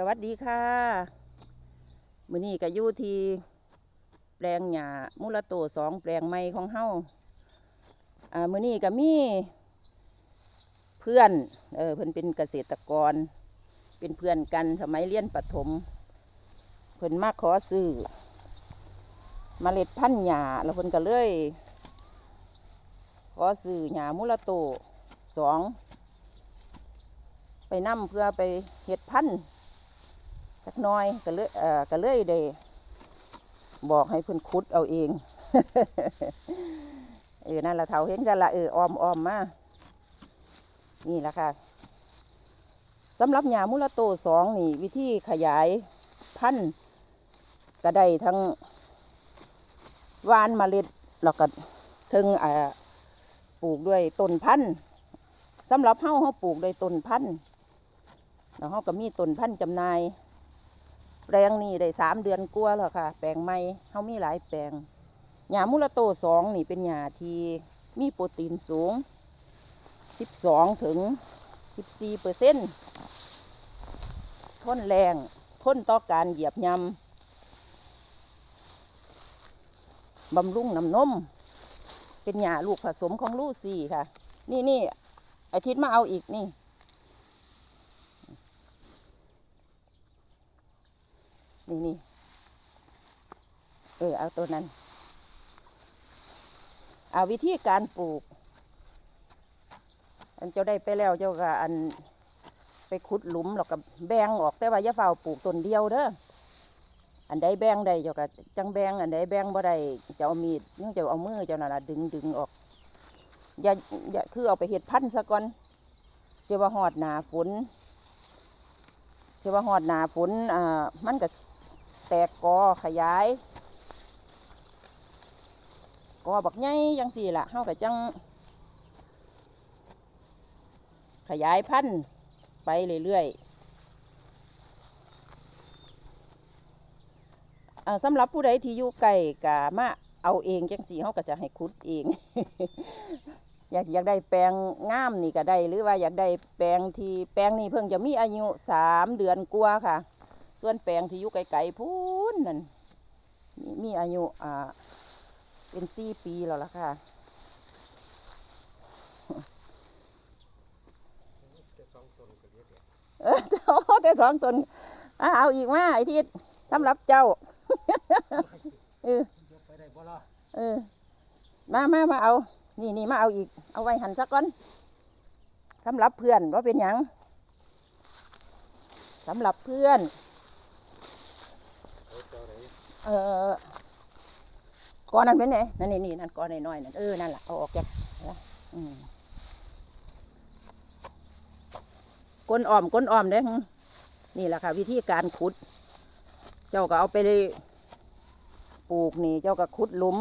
สวัสดีค่ะมือนี้ก็อยู่ที่แปลงหญ้ามูลโตสองแปลงใหม่ของเฮาอ่ามือนี้ก็มีเพื่อนเออเพิ่นเป็นเกษตรกร เป็นเพื่อนกันสมัยเรียนประถมเพิ่นมาขอซื้อเมล็ดพันธุ์หญ้าแล้วเพิ่นก็เลยขอซื้อหญ้ามูลโตสองไปนํเพื่อไปเห็ดพันธุ์ สักหน้อยก็เลยเอ่อก็เลยได้บอกให้เพิ่อนขุดเอาเอง เออนั่นละเท่าเห็นกันละเออออมออมมานี่ละค่ะสำหรับหญ้ามุลโตสองนี่ วิธีขยายพันธุ์ก็ได้ทั้งวานเมล็ดแล้วก็ถึงอ่าปลูกด้วยต้นพันธุ์สำหรับเฮาเฮาปลูกด้วยต้นพันธุ์แล้วเขาก็มีต้นพันธุ์จำหน่าย แปลงนี่ได้สามเดือนกว่าแล้วค่ะ แปลงใหม่เขามีหลายแปลงหญ้ามูลโตสองนี่เป็นหญ้าที่มีโปรตีนสูงสิบสองถึงสิบสี่เปอร์เซ็นต์ทนแรงทนต่อการเหยียบยำบำรุงน้ำนม เป็นหญ้าลูกผสมของลูซี่ค่ะ นี่นี่ไอทิศมาเอาอีกนี่ นี่นี่เออเอาตัวนั้น เอาวิธีการปลูก อันเจ้าได้ไปแล้วเจ้าก็อันไปขุดหลุมแล้วก็แบงออกแต่ว่าอย่าเฝ้าปลูกต้นเดียวเด้ออันใดแบงได้เจ้าก็จังแบงอันใดแบงบ่ได้จ้าเอามีดนี่จ้าเอามือเจ้านั่นล่ะดึงดึงออกอย่าอย่าคือเอาไปเห็ดพันธุ์ซะก่อนเจ้าว่าหอดหนาฝนเจ้าว่าหอดหนาฝนอ่ามันก็ แตกกอขยายกอบักใหญ่ยังสี่ละเฮาก็จัง ขยายพันธุ์ไปเรื่อยๆสำหรับผู้ใดที่อยู่ไกลกะมาเอาเองจังสี่เฮาก็จะให้ขุดเอง อยากอยากได้แปลงงามนี่ก็ได้ หรือว่าอยากได้แปลงที่แปลงนี่เพิ่งจะมีอายุสามเดือนกว่าค่ะ ส่วนแปลงที่อยู่ไกลๆพูนนั่นมีมีอายุอ่าเป็นสี่ปีแล้วล่ะค่ะเออโอ้แต่สองตนอะเอาอีกมาไอ้ทิศสำหรับเจ้าเออเออมามามาเอา นี่นี่มาเอาอีก เอาไว้หันสักก่อนสำหรับเพื่อนว่าเป็นหยังสำหรับเพื่อน เออก้อนนั้นเป็นไงนั่นนี่นี่นั่นก้อนน้อยๆนั่นเออนั่นแหละเอาออกจากนะอืมก้นอ้อมก้นอ้อมเด้อนี่แหละค่ะ วิธีการขุด เจ้าก็เอาไปเลยปลูกนี่ เจ้าก็ขุดหลุม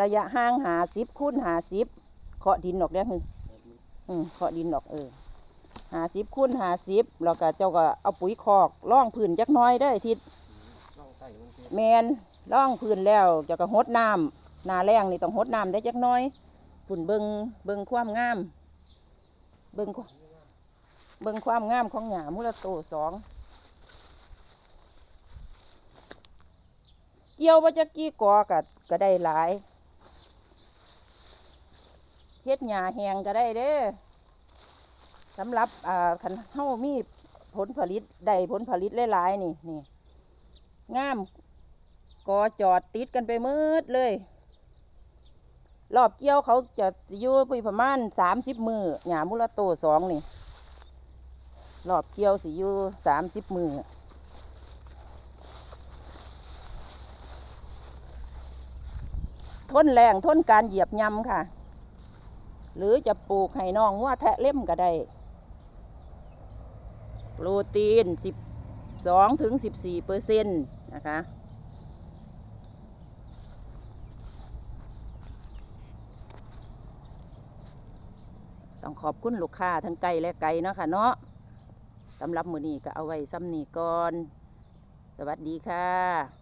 ระยะห่างหาสิบคูณหาสิบเคาะดินออกเด้อฮึอืมเคาะดินออกเออหาสิบคูณหาสิบแล้วก็เจ้าก็เอาปุ๋ยคอกล่องพื้นจักน้อยได้ทิศ แมนล่องพื้นแล้วจะก็หดน้ำนาแรงนี่ต้องหดน้ำได้จักน้อยฝุ่นเบิงเบิงความงาม เบิงความเบิงความงามของหญ้ามุลโตสองเกี่ยวว่าจะกี่กอกัก็ได้หลายเฮ็ดหญ้าแหงก็ได้เด้อสำหรับอ่าคันเฮามีผลผลิตได้ผลผลิตหลายๆนี่นี่งาม กอจอดติดกันไปมืดเลย รอบเกี่ยวเขาจะอยู่ไปประมาณสามสิบมือหยามุลโตสองนี่รอบเกี่ยวสิอยู่สามสิบมือทนแรงทนการเหยียบยำค่ะ หรือจะปลูกให้น้องว่าแทะเล่มก็ได้ โปรตีนสิบสองถึงสิบสี่เปอร์เซ็นต์นะคะ ต้องขอบคุณลูกค้าทั้งไกลและไกลเนาะค่ะเนาะสำหรับมือนี้ก็เอาไว้ซ้ำนี้ก่อน สวัสดีค่ะ